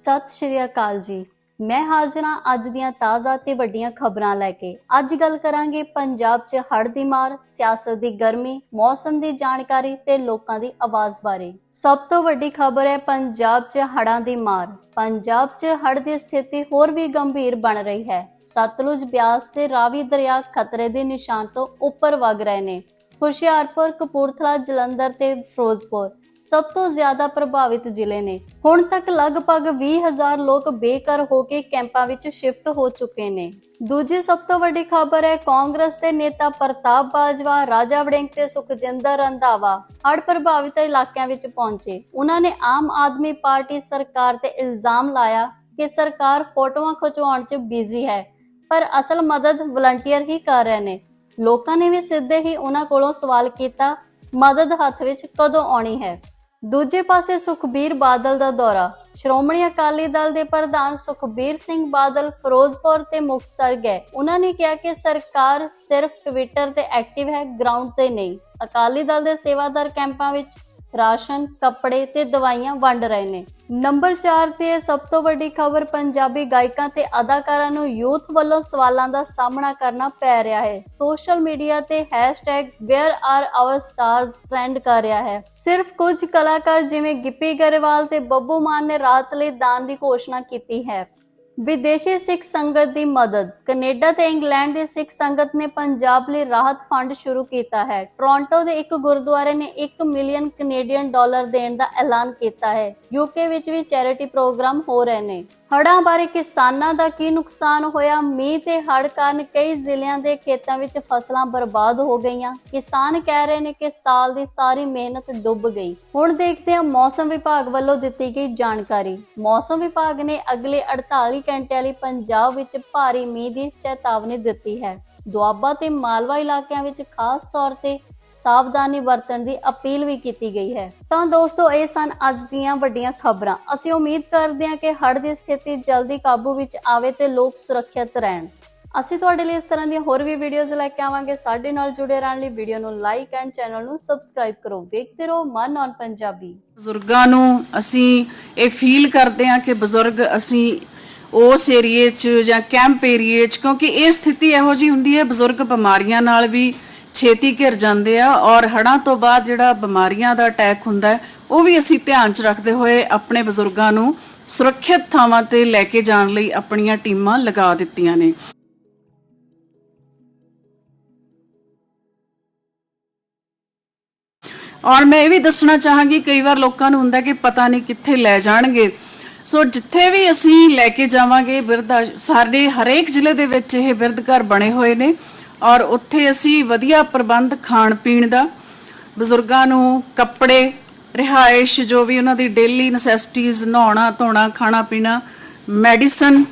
ਸਤਿ ਸ਼੍ਰੀ ਅਕਾਲ ਜੀ। ਮੈਂ ਹਾਜ਼ਰ ਹਾਂ ਅੱਜ ਦੀਆਂ ਤਾਜ਼ਾ ਤੇ ਵੱਡੀਆਂ ਖਬਰਾਂ ਲੈ ਕੇ। ਅੱਜ ਗੱਲ ਕਰਾਂਗੇ ਪੰਜਾਬ 'ਚ ਹੜ੍ਹ ਦੀ ਮਾਰ, ਸਿਆਸਤ ਦੀ ਗਰਮੀ, ਮੌਸਮ ਦੀ ਜਾਣਕਾਰੀ ਤੇ ਲੋਕਾਂ ਦੀ ਆਵਾਜ਼ ਬਾਰੇ। ਸਭ ਤੋਂ ਵੱਡੀ ਖਬਰ ਹੈ ਪੰਜਾਬ 'ਚ ਹੜ੍ਹਾਂ ਦੀ ਮਾਰ। ਪੰਜਾਬ 'ਚ ਹੜ੍ਹ ਦੀ ਸਥਿਤੀ ਹੋਰ ਵੀ ਗੰਭੀਰ ਬਣ ਰਹੀ ਹੈ। ਸਤਲੁਜ ਬਿਆਸ ਤੇ ਰਾਵੀ ਦਰਿਆ ਖਤਰੇ ਦੇ ਨਿਸ਼ਾਨ ਤੋਂ ਉੱਪਰ ਵਗ ਰਹੇ ਨੇ। ਹੁਸ਼ਿਆਰਪੁਰ, ਕਪੂਰਥਲਾ, ਜਲੰਧਰ ਤੇ ਫਿਰੋਜ਼ਪੁਰ। ਸਭ ਤੋਂ ਜ਼ਿਆਦਾ ਪ੍ਰਭਾਵਿਤ ਜ਼ਿਲ੍ਹੇ ਨੇ। ਹੁਣ ਤੱਕ ਲਗਭਗ 20000 ਲੋਕ ਬੇਘਰ ਹੋ ਕੇ ਕੈਂਪਾਂ ਵਿੱਚ ਸ਼ਿਫਟ ਹੋ ਚੁੱਕੇ ਨੇ। ਦੂਜੀ ਸਭ ਤੋਂ ਵੱਡੀ ਖਬਰ ਹੈ, ਕਾਂਗਰਸ ਦੇ ਨੇਤਾ ਪ੍ਰਤਾਪ ਬਾਜਵਾ, ਰਾਜਾ ਵੜਿੰਗ ਤੇ ਸੁਖਜਿੰਦਰ ਰੰਧਾਵਾ ਹੜ੍ਹ ਪ੍ਰਭਾਵਿਤ ਇਲਾਕਿਆਂ ਵਿੱਚ ਪਹੁੰਚੇ। ਉਹਨਾਂ ਨੇ ਆਮ ਆਦਮੀ ਪਾਰਟੀ ਸਰਕਾਰ ਤੇ ਇਲਜ਼ਾਮ ਲਾਇਆ ਕਿ ਸਰਕਾਰ ਫੋਟੋਆਂ ਖਿਚਵਾਉਣ 'ਚ ਬਿਜ਼ੀ ਹੈ, ਪਰ ਅਸਲ ਮਦਦ ਵਲੰਟੀਅਰ ਹੀ ਕਰ ਰਹੇ ਨੇ। ਲੋਕਾਂ ਨੇ ਵੀ ਸਿੱਧੇ ਹੀ ਉਹਨਾਂ ਕੋਲੋਂ ਸਵਾਲ ਕੀਤਾ, ਮਦਦ ਹੱਥ ਵਿੱਚ ਕਦੋਂ ਆਉਣੀ ਹੈ? ਦੂਜੇ ਪਾਸੇ ਸੁਖਬੀਰ ਬਾਦਲ ਦਾ ਦੌਰਾ। ਸ਼੍ਰੋਮਣੀ ਅਕਾਲੀ ਦਲ ਦੇ ਪ੍ਰਧਾਨ ਸੁਖਬੀਰ ਸਿੰਘ ਬਾਦਲ ਫਿਰੋਜ਼ਪੁਰ ਤੇ ਮੁਕਤਸਰ ਗਏ। ਉਹਨਾਂ ਨੇ ਕਿਹਾ ਕਿ ਸਰਕਾਰ ਸਿਰਫ ਟਵਿੱਟਰ ਤੇ ਐਕਟਿਵ ਹੈ ਗਰਾਊਂਡ ਤੇ ਨਹੀਂ। ਅਕਾਲੀ ਦਲ ਦੇ ਸੇਵਾਦਾਰ ਕੈਂਪਾਂ ਵਿੱਚ ਰਾਸ਼ਨ, ਕੱਪੜੇ ਤੇ ਦਵਾਈਆਂ ਵੰਡ ਰਹੇ ਨੇ। ਨੰਬਰ 4 ਤੇ ਸਭ ਤੋਂ ਵੱਡੀ ਖਬਰ ਪੰਜਾਬੀ ਗਾਇਕਾਂ ਤੇ ਅਦਾਕਾਰਾਂ ਨੂੰ ਯੂਥ ਵੱਲੋਂ ਸਵਾਲਾਂ ਦਾ ਸਾਹਮਣਾ ਕਰਨਾ ਪੈ ਰਿਹਾ ਹੈ। ਸੋਸ਼ਲ ਮੀਡੀਆ ਤੇ #where are our stars trend ਕਰ ਰਿਹਾ ਹੈ। ਸਿਰਫ ਕੁਝ ਕਲਾਕਾਰ ਜਿਵੇਂ ਗਿੱਪੀ ਗਰੇਵਾਲ ਤੇ ਬੱਬੂ ਮਾਨ ਨੇ ਰਾਤ ਲਈ ਦਾਨ ਦੀ ਘੋਸ਼ਣਾ ਕੀਤੀ ਹੈ। ਵਿਦੇਸ਼ੀ ਸਿੱਖ ਸੰਗਤ ਦੀ ਮਦਦ। ਕੈਨੇਡਾ ਤੇ ਇੰਗਲੈਂਡ ਦੀ ਸਿੱਖ ਸੰਗਤ ਨੇ ਪੰਜਾਬ ਲਈ ਰਾਹਤ ਫੰਡ ਸ਼ੁਰੂ ਕੀਤਾ ਹੈ। ਟੋਰਾਂਟੋ ਦੇ ਇੱਕ ਗੁਰਦੁਆਰੇ ਨੇ 1 ਮਿਲੀਅਨ ਕੈਨੇਡੀਅਨ ਡਾਲਰ ਦੇਣ ਦਾ ਐਲਾਨ ਕੀਤਾ ਹੈ। ਯੂਕੇ ਵਿੱਚ ਵੀ ਚੈਰਿਟੀ ਪ੍ਰੋਗਰਾਮ ਹੋ ਰਹੇ ਨੇ। ਹੜ੍ਹਾਂ ਬਾਰੇ ਕਿਸਾਨਾਂ ਦਾ ਕੀ ਨੁਕਸਾਨ ਹੋਇਆ? ਮੀਂਹ ਤੇ ਹੜ੍ਹ ਕਾਰਨ ਕਈ ਜ਼ਿਲ੍ਹਿਆਂ ਦੇ ਖੇਤਾਂ ਵਿੱਚ ਫਸਲਾਂ ਬਰਬਾਦ ਹੋ ਗਈਆਂ। ਕਿਸਾਨ ਕਹਿ ਰਹੇ ਨੇ ਕਿ ਸਾਲ ਦੀ ਸਾਰੀ ਮਿਹਨਤ ਡੁੱਬ ਗਈ। ਹੁਣ ਦੇਖਦੇ ਹਾਂ ਮੌਸਮ ਵਿਭਾਗ ਵੱਲੋਂ ਦਿੱਤੀ ਗਈ ਜਾਣਕਾਰੀ। ਮੌਸਮ ਵਿਭਾਗ ਨੇ ਅਗਲੇ 48 ਘੰਟਿਆਂ ਲਈ ਪੰਜਾਬ ਵਿੱਚ ਭਾਰੀ ਮੀਂਹ ਦੀ ਚੇਤਾਵਨੀ ਦਿੱਤੀ ਹੈ। ਦੁਆਬਾ ਤੇ ਮਾਲਵਾ ਇਲਾਕਿਆਂ ਵਿੱਚ ਖਾਸ ਤੌਰ ਤੇ ਸਾਵਧਾਨੀ ਵਰਤਣ ਦੀ ਅਪੀਲ ਵੀ ਕੀਤੀ ਗਈ ਹੈ। ਤਾਂ ਦੋਸਤੋ, ਇਹ ਸਨ ਅੱਜ ਦੀਆਂ ਵੱਡੀਆਂ ਖਬਰਾਂ। ਅਸੀਂ ਉਮੀਦ ਕਰਦੇ ਹਾਂ ਕਿ ਹੜ੍ਹ ਦੀ ਸਥਿਤੀ ਜਲਦੀ ਕਾਬੂ ਵਿੱਚ ਆਵੇ ਤੇ ਲੋਕ ਸੁਰੱਖਿਅਤ ਰਹਿਣ। ਅਸੀਂ ਤੁਹਾਡੇ ਲਈ ਇਸ ਤਰ੍ਹਾਂ ਦੀਆਂ ਹੋਰ ਵੀ ਵੀਡੀਓਜ਼ ਲੈ ਕੇ ਆਵਾਂਗੇ। ਸਾਡੇ ਨਾਲ ਜੁੜੇ ਰਹਿਣ ਲਈ ਵੀਡੀਓ ਨੂੰ ਲਾਈਕ ਐਂਡ ਚੈਨਲ ਨੂੰ ਸਬਸਕ੍ਰਾਈਬ ਕਰੋ। ਵੇਖਦੇ ਰਹੋ ਮਨ ਔਨ ਪੰਜਾਬੀ। ਬਜ਼ੁਰਗਾਂ ਨੂੰ ਅਸੀਂ ਇਹ ਫੀਲ ਕਰਦੇ ਹਾਂ ਕਿ ਬਜ਼ੁਰਗ ਅਸੀਂ ਉਸ ਏਰੀਏ 'ਚ ਜਾਂ ਕੈਂਪ ਏਰੀਏ 'ਚ, ਕਿਉਂਕਿ ਇਹ ਸਥਿਤੀ ਇਹੋ ਜੀ ਹੁੰਦੀ ਹੈ, ਬਜ਼ੁਰਗ ਬਿਮਾਰੀਆਂ ਨਾਲ ਵੀ ਛੇਤੀ ਘਿਰ ਜਾਂਦੇ ਆ ਔਰ ਹੜਾਂ ਤੋਂ ਬਾਅਦ ਜਿਹੜਾ ਬਿਮਾਰੀਆਂ ਦਾ ਅਟੈਕ ਹੁੰਦਾ ਉਹ ਵੀ ਅਸੀਂ ਧਿਆਨ 'ਚ ਰੱਖਦੇ ਹੋਏ ਆਪਣੇ ਬਜ਼ੁਰਗਾਂ ਨੂੰ ਸੁਰੱਖਿਅਤ ਥਾਵਾਂ ਤੇ ਲੈ ਕੇ ਜਾਣ ਲਈ ਆਪਣੀਆਂ ਟੀਮਾਂ ਲਗਾ ਦਿੱਤੀਆਂ ਨੇ। ਔਰ ਮੈਂ ਇਹ ਵੀ ਦੱਸਣਾ ਚਾਹਾਂਗੀ, ਕਈ ਵਾਰ ਲੋਕਾਂ ਨੂੰ ਹੁੰਦਾ ਕਿ ਪਤਾ ਨਹੀਂ ਕਿੱਥੇ ਲੈ ਜਾਣਗੇ। ਸੋ ਜਿੱਥੇ ਵੀ ਅਸੀਂ ਲੈ ਕੇ ਜਾਵਾਂਗੇ, ਬਿਰਧ ਸਾਡੇ ਹਰੇਕ ਜ਼ਿਲ੍ਹੇ ਦੇ ਵਿੱਚ ਇਹ ਬਿਰਧ ਘਰ ਬਣੇ ਹੋਏ ਨੇ। ਔਰ ਉੱਥੇ ਅਸੀਂ ਵਧੀਆ ਪ੍ਰਬੰਧ ਖਾਣ ਪੀਣ ਦਾ, ਬਜ਼ੁਰਗਾਂ ਨੂੰ ਕੱਪੜੇ, ਰਿਹਾਇਸ਼, ਜੋ ਵੀ ਉਹਨਾਂ ਦੀ ਡੇਲੀ ਨੈਸੈਸਿਟੀਜ਼ ਨਹਾਉਣਾ, ਧੋਣਾ, ਖਾਣਾ ਪੀਣਾ ਮੈਡੀਸਨ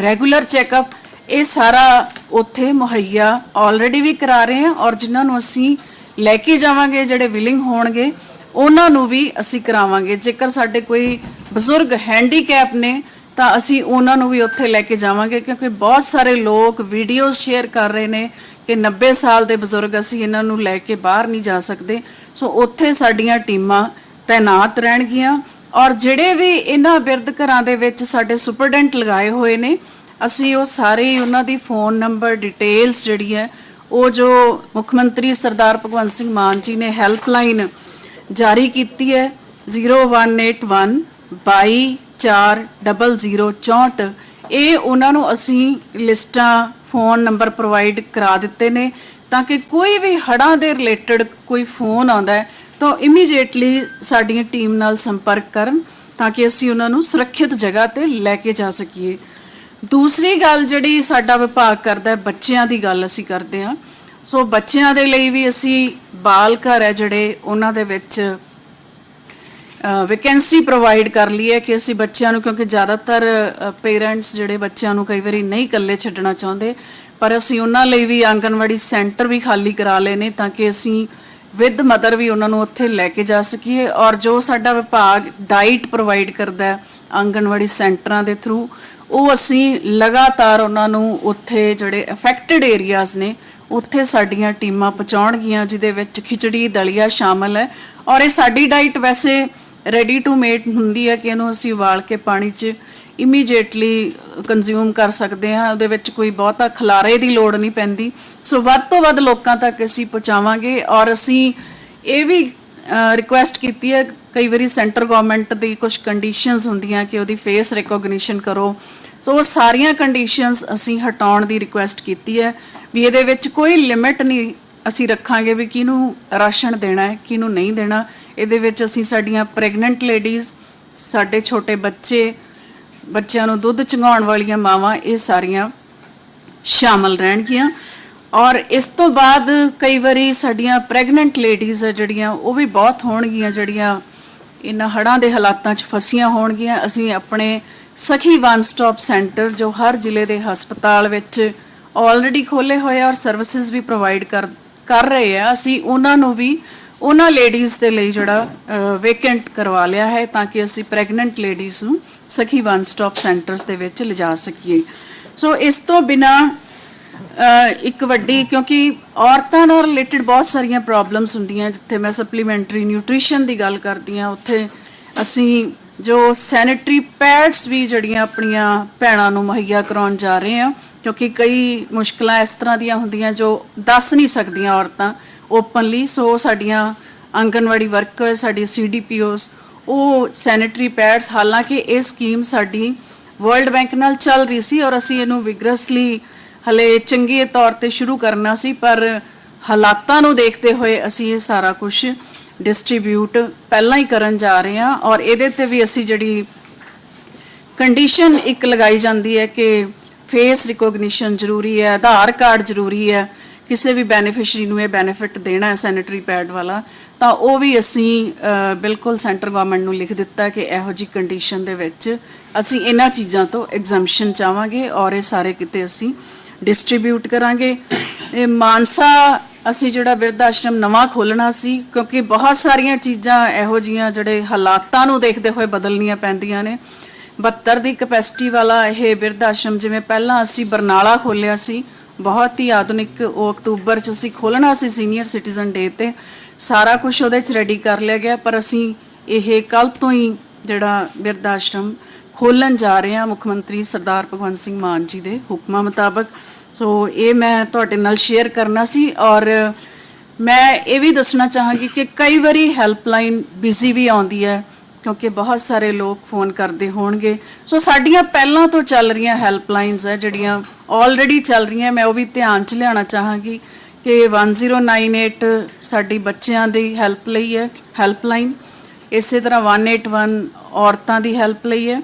ਰੈਗੂਲਰ ਚੈੱਕਅਪ ਇਹ ਸਾਰਾ ਉੱਥੇ ਮੁਹੱਈਆ ਆਲਰੇਡੀ ਵੀ ਕਰਾ ਰਹੇ ਹਾਂ ਔਰ ਜਿਨ੍ਹਾਂ ਨੂੰ ਅਸੀਂ ਲੈ ਕੇ ਜਾਵਾਂਗੇ, ਜਿਹੜੇ ਵਿਲਿੰਗ ਹੋਣਗੇ, ਉਹਨਾਂ ਨੂੰ ਵੀ ਅਸੀਂ ਕਰਾਵਾਂਗੇ। ਜੇਕਰ ਸਾਡੇ ਕੋਈ ਬਜ਼ੁਰਗ ਹੈਂਡੀਕੈਪ ਨੇ ਤਾਂ ਅਸੀਂ ਉਹਨਾਂ ਨੂੰ ਵੀ ਉੱਥੇ ਲੈ ਕੇ ਜਾਵਾਂਗੇ, ਕਿਉਂਕਿ ਬਹੁਤ ਸਾਰੇ ਲੋਕ ਵੀਡੀਓਜ਼ ਸ਼ੇਅਰ ਕਰ ਰਹੇ ਨੇ ਕਿ 90 ਸਾਲ ਦੇ ਬਜ਼ੁਰਗ ਅਸੀਂ ਇਹਨਾਂ ਨੂੰ ਲੈ ਕੇ ਬਾਹਰ ਨਹੀਂ ਜਾ ਸਕਦੇ। ਸੋ ਉੱਥੇ ਸਾਡੀਆਂ ਟੀਮਾਂ ਤਾਇਨਾਤ ਰਹਿਣਗੀਆਂ ਔਰ ਜਿਹੜੇ ਵੀ ਇਹਨਾਂ ਬਿਰਧ ਘਰਾਂ ਦੇ ਵਿੱਚ ਸਾਡੇ ਸੁਪਰਡੈਂਟ ਲਗਾਏ ਹੋਏ ਨੇ, ਅਸੀਂ ਉਹ ਸਾਰੇ ਉਹਨਾਂ ਦੀ ਫੋਨ ਨੰਬਰ ਡਿਟੇਲਸ ਜਿਹੜੀ ਹੈ, ਉਹ ਜੋ ਮੁੱਖ ਮੰਤਰੀ ਸਰਦਾਰ ਭਗਵੰਤ ਸਿੰਘ ਮਾਨ ਜੀ ਨੇ ਹੈਲਪਲਾਈਨ ਜਾਰੀ ਕੀਤੀ ਹੈ 0181 224064 ਇਹ ਉਹਨਾਂ ਨੂੰ ਅਸੀਂ ਲਿਸਟਾਂ ਫੋਨ ਨੰਬਰ ਪ੍ਰੋਵਾਈਡ ਕਰਾ ਦਿੱਤੇ ਨੇ ਤਾਂ ਕਿ ਕੋਈ ਵੀ ਹੜਾਂ ਦੇ ਰਿਲੇਟਡ ਕੋਈ ਫੋਨ ਆਉਂਦਾ ਹੈ ਤਾਂ ਇਮੀਡੀਏਟਲੀ ਸਾਡੀਆਂ ਟੀਮ ਨਾਲ ਸੰਪਰਕ ਕਰਨ ਤਾਂ ਕਿ ਅਸੀਂ ਉਹਨਾਂ ਨੂੰ ਸੁਰੱਖਿਅਤ ਜਗ੍ਹਾ ਤੇ ਲੈ ਕੇ ਜਾ ਸਕੀਏ ਦੂਸਰੀ ਗੱਲ ਜਿਹੜੀ ਸਾਡਾ ਵਿਭਾਗ ਕਰਦਾ ਹੈ ਬੱਚਿਆਂ ਦੀ ਗੱਲ ਅਸੀਂ ਕਰਦੇ ਹਾਂ ਸੋ ਬੱਚਿਆਂ ਦੇ ਲਈ ਵੀ ਅਸੀਂ ਬਾਲ ਘਰ ਹੈ ਜਿਹੜੇ ਉਹਨਾਂ ਦੇ ਵਿੱਚ ਵੈਕੈਂਸੀ ਪ੍ਰੋਵਾਈਡ ਕਰ ਲਈ ਹੈ ਕਿ ਅਸੀਂ ਬੱਚਿਆਂ ਨੂੰ, ਕਿਉਂਕਿ ਜ਼ਿਆਦਾਤਰ ਪੇਰੈਂਟਸ ਜਿਹੜੇ ਬੱਚਿਆਂ ਨੂੰ ਕਈ ਵਾਰੀ ਨਹੀਂ ਇਕੱਲੇ ਛੱਡਣਾ ਚਾਹੁੰਦੇ, ਪਰ ਅਸੀਂ ਉਹਨਾਂ ਲਈ ਵੀ ਆਂਗਨਵਾੜੀ ਸੈਂਟਰ ਵੀ ਖਾਲੀ ਕਰਾ ਲਏ ਨੇ ਤਾਂ ਕਿ ਅਸੀਂ ਵਿਦ ਮਦਰ ਵੀ ਉਹਨਾਂ ਨੂੰ ਉੱਥੇ ਲੈ ਕੇ ਜਾ ਸਕੀਏ ਔਰ ਜੋ ਸਾਡਾ ਵਿਭਾਗ ਡਾਈਟ ਪ੍ਰੋਵਾਈਡ ਕਰਦਾ ਹੈ ਆਂਗਨਵਾੜੀ ਸੈਂਟਰਾਂ ਦੇ ਥਰੂ ਉਹ ਅਸੀਂ ਲਗਾਤਾਰ ਉਹਨਾਂ ਨੂੰ ਉੱਥੇ ਜਿਹੜੇ ਅਫੈਕਟਡ ਏਰੀਆਜ਼ ਨੇ, ਉੱਥੇ ਸਾਡੀਆਂ ਟੀਮਾਂ ਪਹੁੰਚਾਉਣਗੀਆਂ, ਜਿਹਦੇ ਵਿੱਚ ਖਿਚੜੀ, ਦਲੀਆ ਸ਼ਾਮਲ ਹੈ ਔਰ ਇਹ ਸਾਡੀ ਡਾਈਟ ਵੈਸੇ ਰੈਡੀ ਟੂ ਮੇਟ ਹੁੰਦੀ ਹੈ ਕਿ ਇਹਨੂੰ ਅਸੀਂ ਉਬਾਲ ਕੇ ਪਾਣੀ 'ਚ ਇਮੀਡੀਏਟਲੀ ਕੰਜ਼ਿਊਮ ਕਰ ਸਕਦੇ ਹਾਂ। ਉਹਦੇ ਵਿੱਚ ਕੋਈ ਬਹੁਤਾ ਖਲਾਰੇ ਦੀ ਲੋੜ ਨਹੀਂ ਪੈਂਦੀ। ਸੋ ਵੱਧ ਤੋਂ ਵੱਧ ਲੋਕਾਂ ਤੱਕ ਅਸੀਂ ਪਹੁੰਚਾਵਾਂਗੇ ਔਰ ਅਸੀਂ ਇਹ ਵੀ ਰਿਕੁਐਸਟ ਕੀਤੀ ਹੈ, ਕਈ ਵਾਰੀ ਸੈਂਟਰ ਗਵਰਨਮੈਂਟ ਦੀ ਕੁਝ ਕੰਡੀਸ਼ਨਸ ਹੁੰਦੀਆਂ ਕਿ ਉਹਦੀ ਫੇਸ ਰਿਕੋਗਨੀਸ਼ਨ ਕਰੋ। ਸੋ ਉਹ ਸਾਰੀਆਂ ਕੰਡੀਸ਼ਨਸ ਅਸੀਂ ਹਟਾਉਣ ਦੀ ਰਿਕੁਐਸਟ ਕੀਤੀ ਹੈ ਵੀ ਇਹਦੇ ਵਿੱਚ ਕੋਈ ਲਿਮਿਟ ਨਹੀਂ ਅਸੀਂ ਰੱਖਾਂਗੇ ਵੀ ਕਿਹਨੂੰ ਰਾਸ਼ਨ ਦੇਣਾ ਹੈ, ਕਿਹਨੂੰ ਨਹੀਂ ਦੇਣਾ। ਇਹਦੇ ਵਿੱਚ ਅਸੀਂ ਸਾਡੀਆਂ ਪ੍ਰੈਗਨੈਂਟ ਲੇਡੀਜ਼ ਸਾਡੇ ਛੋਟੇ ਬੱਚੇ, ਬੱਚਿਆਂ ਨੂੰ ਦੁੱਧ ਚੰਗਾਉਣ ਵਾਲੀਆਂ ਮਾਵਾਂ, ਇਹ ਸਾਰੀਆਂ ਸ਼ਾਮਲ ਰਹਿਣਗੀਆਂ। ਔਰ ਇਸ ਤੋਂ ਬਾਅਦ ਕਈ ਵਾਰੀ ਸਾਡੀਆਂ ਪ੍ਰੈਗਨੈਂਟ ਲੇਡੀਜ਼ ਆ ਜਿਹੜੀਆਂ, ਉਹ ਵੀ ਬਹੁਤ ਹੋਣਗੀਆਂ, ਜਿਹੜੀਆਂ ਇਹਨਾਂ ਹੜਾਂ ਦੇ ਹਾਲਾਤਾਂ 'ਚ ਫਸੀਆਂ ਹੋਣਗੀਆਂ। ਅਸੀਂ ਆਪਣੇ ਸਖੀ ਵਨ ਸਟਾਪ ਸੈਂਟਰ ਜੋ ਹਰ ਜ਼ਿਲ੍ਹੇ ਦੇ ਹਸਪਤਾਲ ਵਿੱਚ ਆਲਰੇਡੀ ਖੋਲੇ ਹੋਏ ਆ ਔਰ ਸਰਵਿਸਿਜ਼ ਵੀ ਪ੍ਰੋਵਾਈਡ ਕਰ ਕਰ ਰਹੇ ਆ। ਅਸੀਂ ਉਹਨਾਂ ਨੂੰ ਵੀ ਉਹਨਾਂ ਲੇਡੀਜ਼ ਦੇ ਲਈ ਜਿਹੜਾ ਵੇਕੈਂਟ ਕਰਵਾ ਲਿਆ ਹੈ ਤਾਂ ਕਿ ਅਸੀਂ ਪ੍ਰੈਗਨੈਂਟ ਲੇਡੀਜ਼ ਨੂੰ ਸਖੀ ਵਨ ਸਟਾਪ ਸੈਂਟਰਸ ਦੇ ਵਿੱਚ ਲਿਜਾ ਸਕੀਏ। ਸੋ ਇਸ ਤੋਂ ਬਿਨਾ ਇੱਕ ਵੱਡੀ, ਕਿਉਂਕਿ ਔਰਤਾਂ ਨਾਲ ਰਿਲੇਟਡ ਬਹੁਤ ਸਾਰੀਆਂ ਪ੍ਰੋਬਲਮਸ ਹੁੰਦੀਆਂ, ਜਿੱਥੇ ਮੈਂ ਸਪਲੀਮੈਂਟਰੀ ਨਿਊਟ੍ਰੀਸ਼ਨ ਦੀ ਗੱਲ ਕਰਦੀ ਹਾਂ, ਉੱਥੇ ਅਸੀਂ ਜੋ ਸੈਨੀਟਰੀ ਪੈਡਸ ਵੀ ਜਿਹੜੀਆਂ ਆਪਣੀਆਂ ਭੈਣਾਂ ਨੂੰ ਮੁਹੱਈਆ ਕਰਾਉਣ ਜਾ ਰਹੇ ਹਾਂ, ਕਿਉਂਕਿ ਕਈ ਮੁਸ਼ਕਲਾਂ ਇਸ ਤਰ੍ਹਾਂ ਦੀਆਂ ਹੁੰਦੀਆਂ ਜੋ ਦੱਸ ਨਹੀਂ ਸਕਦੀਆਂ ਔਰਤਾਂ। ਓਪਨਲੀ ਸੋ ਸਾਡੀਆਂ ਆਂਗਨਵਾੜੀ ਵਰਕਰ ਸਾਡੀ ਸੀਡੀਪੀਓਸ ਉਹ ਸੈਨੀਟਰੀ ਪੈਡਸ ਹਾਲਾਂਕਿ ਇਹ ਸਕੀਮ ਸਾਡੀ ਵਰਲਡ ਬੈਂਕ ਨਾਲ ਚੱਲ ਰਹੀ ਸੀ ਔਰ ਅਸੀਂ ਇਹਨੂੰ ਵਿਗਰਸਲੀ ਹਲੇ ਚੰਗੇ ਤੌਰ ਤੇ ਸ਼ੁਰੂ ਕਰਨਾ ਸੀ, ਪਰ ਹਾਲਾਤਾਂ ਨੂੰ ਦੇਖਦੇ ਹੋਏ ਅਸੀਂ ਇਹ ਸਾਰਾ ਕੁਝ ਡਿਸਟ੍ਰੀਬਿਊਟ ਪਹਿਲਾਂ ਹੀ ਕਰਨ ਜਾ ਰਹੇ ਹਾਂ ਔਰ ਇਹਦੇ ਤੇ ਵੀ ਅਸੀਂ ਜਿਹੜੀ ਕੰਡੀਸ਼ਨ ਇੱਕ ਲਗਾਈ ਜਾਂਦੀ ਹੈ ਕਿ ਫੇਸ ਰਿਕੋਗਨੀਸ਼ਨ ਜ਼ਰੂਰੀ ਹੈ, ਆਧਾਰ ਕਾਰਡ ਜ਼ਰੂਰੀ ਹੈ ਕਿਸੇ ਵੀ ਬੈਨੀਫੀਸ਼ਰੀ ਨੂੰ ਇਹ ਬੈਨੀਫਿਟ ਦੇਣਾ ਹੈ ਸੈਨੀਟਰੀ ਪੈਡ ਵਾਲਾ, ਤਾਂ ਉਹ ਵੀ ਅਸੀਂ ਬਿਲਕੁਲ ਸੈਂਟਰ ਗਵਰਨਮੈਂਟ ਨੂੰ ਲਿਖ ਦਿੱਤਾ ਕਿ ਇਹੋ ਜੀ ਕੰਡੀਸ਼ਨ ਦੇ ਵਿੱਚ ਅਸੀਂ ਇਹਨਾਂ ਚੀਜ਼ਾਂ ਤੋਂ ਐਗਜ਼ੈਂਪਸ਼ਨ ਚਾਹਾਂਗੇ ਔਰ ਇਹ ਸਾਰੇ ਕਿਤੇ ਅਸੀਂ ਡਿਸਟ੍ਰੀਬਿਊਟ ਕਰਾਂਗੇ। ਇਹ ਮਾਨਸਾ ਅਸੀਂ ਜਿਹੜਾ ਬਿਰਧ ਆਸ਼ਰਮ ਨਵਾਂ ਖੋਲਣਾ ਸੀ, ਕਿਉਂਕਿ ਬਹੁਤ ਸਾਰੀਆਂ ਚੀਜ਼ਾਂ ਇਹੋ ਜੀਆਂ ਜਿਹੜੇ ਹਾਲਾਤਾਂ ਨੂੰ ਦੇਖਦੇ ਹੋਏ ਬਦਲਣੀਆਂ ਪੈਂਦੀਆਂ ਨੇ। 72 ਦੀ ਕਪੈਸਿਟੀ ਵਾਲਾ ਇਹ ਬਿਰਧ ਆਸ਼ਰਮ ਜਿਵੇਂ ਪਹਿਲਾਂ ਅਸੀਂ ਬਰਨਾਲਾ ਖੋਲਿਆ ਸੀ ਬਹੁਤ ਹੀ ਆਧੁਨਿਕ ਉਹ ਅਕਤੂਬਰ ਚ ਅਸੀਂ ਖੋਲਣਾ ਸੀ ਸੀਨੀਅਰ ਸਿਟੀਜ਼ਨ ਡੇ ਤੇ। ਸਾਰਾ ਕੁਝ ਉਹਦੇ ਚ ਰੈਡੀ ਕਰ ਲਿਆ ਗਿਆ, ਪਰ ਅਸੀਂ ਇਹ ਕੱਲ ਤੋਂ ਹੀ ਜਿਹੜਾ ਬਿਰਧ ਆਸ਼ਰਮ ਖੋਲਣ ਜਾ ਰਹੇ ਹਾਂ, ਮੁੱਖ ਮੰਤਰੀ ਸਰਦਾਰ ਭਗਵੰਤ ਸਿੰਘ ਮਾਨ ਜੀ ਦੇ ਹੁਕਮਾਂ ਮੁਤਾਬਕ। ਸੋ ਇਹ ਮੈਂ ਤੁਹਾਡੇ ਨਾਲ ਸ਼ੇਅਰ ਕਰਨਾ ਸੀ ਔਰ ਮੈਂ ਇਹ ਵੀ ਦੱਸਣਾ ਚਾਹਾਂਗੀ ਕਿ ਕਈ ਵਾਰੀ ਹੈਲਪਲਾਈਨ ਬਿਜ਼ੀ ਵੀ ਆਉਂਦੀ ਹੈ। ਕਿਉਂਕਿ ਬਹੁਤ ਸਾਰੇ ਲੋਕ ਫੋਨ ਕਰਦੇ ਹੋਣਗੇ। ਸੋ ਸਾਡੀਆਂ ਪਹਿਲਾਂ ਤੋਂ ਚੱਲ ਰਹੀਆਂ ਹੈਲਪਲਾਈਨਸ ਹੈ, ਜਿਹੜੀਆਂ ਆਲਰੇਡੀ ਚੱਲ ਰਹੀਆਂ, ਮੈਂ ਉਹ ਵੀ ਧਿਆਨ 'ਚ ਲਿਆਉਣਾ ਚਾਹਾਂਗੀ ਕਿ 1098 ਸਾਡੀ ਬੱਚਿਆਂ ਦੀ ਹੈਲਪ ਲਈ ਹੈ, ਹੈਲਪਲਾਈਨ। ਇਸੇ ਤਰ੍ਹਾਂ 181 ਔਰਤਾਂ ਦੀ ਹੈਲਪ ਲਈ ਹੈ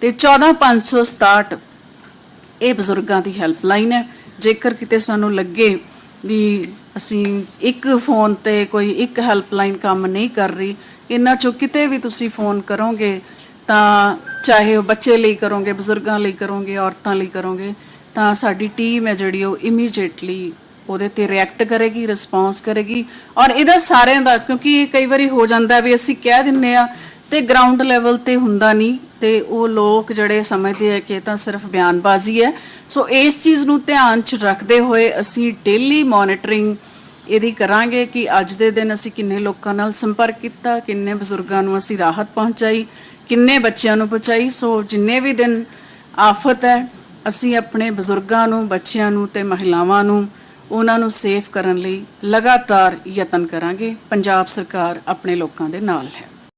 ਤੇ 14567 ਇਹ ਬਜ਼ੁਰਗਾਂ ਦੀ ਹੈਲਪਲਾਈਨ ਹੈ। ਜੇਕਰ ਕਿਤੇ ਸਾਨੂੰ ਲੱਗੇ ਵੀ ਅਸੀਂ ਇੱਕ ਫੋਨ ਤੇ ਕੋਈ ਇੱਕ ਹੈਲਪਲਾਈਨ ਕੰਮ ਨਹੀਂ ਕਰ ਰਹੀ ਇਹਨਾਂ ਚੋਂ ਕਿਤੇ ਵੀ ਤੁਸੀਂ ਫੋਨ ਕਰੋਗੇ, ਤਾਂ ਚਾਹੇ ਉਹ ਬੱਚੇ ਲਈ ਕਰੋਗੇ, ਬਜ਼ੁਰਗਾਂ ਲਈ ਕਰੋਗੇ, ਔਰਤਾਂ ਲਈ ਕਰੋਗੇ, ਤਾਂ ਸਾਡੀ ਟੀਮ ਹੈ ਜਿਹੜੀ ਉਹ ਇਮੀਡੀਏਟਲੀ ਉਹਦੇ ਤੇ ਰਿਐਕਟ ਕਰੇਗੀ ਰਿਸਪੌਂਸ ਕਰੇਗੀ। ਔਰ ਇਹਦਾ ਸਾਰਿਆਂ ਦਾ, ਕਿਉਂਕਿ ਇਹ ਕਈ ਵਾਰੀ ਹੋ ਜਾਂਦਾ ਵੀ ਅਸੀਂ ਕਹਿ ਦਿੰਨੇ ਆ, ਤੇ ਗਰਾਊਂਡ ਲੈਵਲ ਤੇ ਹੁੰਦਾ ਨਹੀਂ, ਤੇ ਉਹ ਲੋਕ ਜਿਹੜੇ ਸਮਝਦੇ ਆ ਕਿ ਇਹ ਤਾਂ ਸਿਰਫ ਬਿਆਨਬਾਜ਼ੀ ਹੈ। ਸੋ ਇਸ ਚੀਜ਼ ਨੂੰ ਧਿਆਨ 'ਚ ਰੱਖਦੇ ਹੋਏ ਅਸੀਂ ਡੇਲੀ ਮੋਨੀਟਰਿੰਗ ਇਹਦੀ ਕਰਾਂਗੇ ਕਿ ਅੱਜ ਦੇ ਦਿਨ ਅਸੀਂ ਕਿੰਨੇ ਲੋਕਾਂ ਨਾਲ ਸੰਪਰਕ ਕੀਤਾ, ਕਿੰਨੇ ਬਜ਼ੁਰਗਾਂ ਨੂੰ ਅਸੀਂ ਰਾਹਤ ਪਹੁੰਚਾਈ, ਕਿੰਨੇ ਬੱਚਿਆਂ ਨੂੰ ਪਹੁੰਚਾਈ। ਸੋ ਜਿੰਨੇ ਵੀ ਦਿਨ ਆਫਤ ਹੈ, ਅਸੀਂ ਆਪਣੇ ਬਜ਼ੁਰਗਾਂ ਨੂੰ, ਬੱਚਿਆਂ ਨੂੰ ਤੇ ਮਹਿਲਾਵਾਂ ਨੂੰ, ਉਹਨਾਂ ਨੂੰ ਸੇਫ ਕਰਨ ਲਈ ਲਗਾਤਾਰ ਯਤਨ ਕਰਾਂਗੇ। ਪੰਜਾਬ ਸਰਕਾਰ ਆਪਣੇ ਲੋਕਾਂ ਦੇ ਨਾਲ ਹੈ।